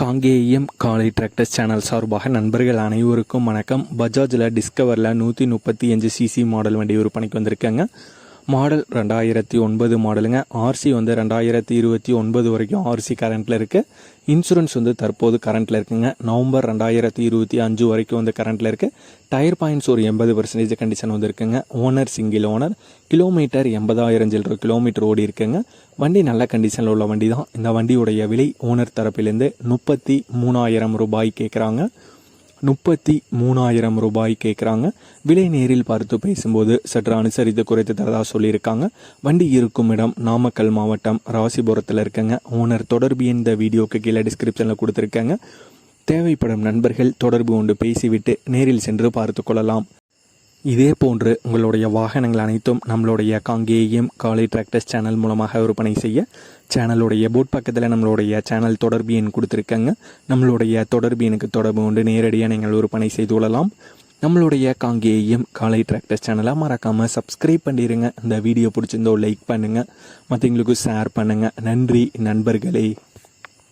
காங்கேயம் காலை tractors channel சார்பாக நண்பர்கள் அனைவருக்கும் வணக்கம். பஜாஜில் டிஸ்கவரில் நூற்றி முப்பத்தி அஞ்சு சிசி மாடல் வண்டி விற்பனைக்கு வந்திருக்காங்க. மாடல் ரெண்டாயிரத்தி ஒன்பது மாடலுங்க. ஆர்சி வந்து ரெண்டாயிரத்தி இருபத்தி ஒன்பது வரைக்கும் ஆர்சி கரண்ட்டில் இருக்குது இன்சூரன்ஸ் வந்து தற்போது கரண்ட்டில் இருக்குங்க. நவம்பர் ரெண்டாயிரத்தி இருபத்தி அஞ்சு வரைக்கும் வந்து கரண்ட்டில் இருக்குது டயர் பாயிண்ட்ஸ் ஒரு எண்பது பர்சன்டேஜ் கண்டிஷன் வந்து இருக்குங்க. ஓனர் சிங்கிள் ஓனர் கிலோமீட்டர் எண்பதாயிரம் சில்லற கிலோமீட்டர் ஓடி இருக்குங்க. வண்டி நல்ல கண்டிஷனில் உள்ள வண்டி தான். இந்த வண்டியுடைய விலை ஓனர் தரப்பிலேருந்து முப்பத்தி மூணாயிரம் ரூபாய் கேட்குறாங்க முப்பத்தி மூணாயிரம் ரூபாய் கேட்குறாங்க விலை நேரில் பார்த்து பேசும்போது சற்று அனுசரித்து குறைத்து தரதா சொல்லியிருக்காங்க. வண்டி இருக்கும் இடம் நாமக்கல் மாவட்டம் ராசிபுரத்தில் இருக்கங்க. ஓனர் தொடர்பு இந்த வீடியோக்கு கீழே டிஸ்கிரிப்ஷனில் கொடுத்துருக்காங்க. தேவைப்படும் நண்பர்கள் தொடர்பு கொண்டு பேசிவிட்டு நேரில் சென்று பார்த்து கொள்ளலாம். இதே போன்று உங்களுடைய வாகனங்கள் அனைத்தும் நம்மளுடைய காங்கேயம் காலை டிராக்டர்ஸ் சேனல் மூலமாக விற்பனை செய்ய சேனலுடைய போட் பக்கத்தில் நம்மளுடைய சேனல் தொடர்பு எண் கொடுத்துருக்காங்க. நம்மளுடைய தொடர்பு எனக்கு தொடர்பு கொண்டு நேரடியாக நீங்கள் விற்பனை செய்து கொள்ளலாம். நம்மளுடைய காங்கேயம் காலை டிராக்டர்ஸ் சேனலை மறக்காமல் சப்ஸ்கிரைப் பண்ணிடுங்க இந்த வீடியோ பிடிச்சிருந்தோ லைக் பண்ணுங்கள் மற்றவங்களுக்கும் ஷேர் பண்ணுங்கள் நன்றி நண்பர்களே.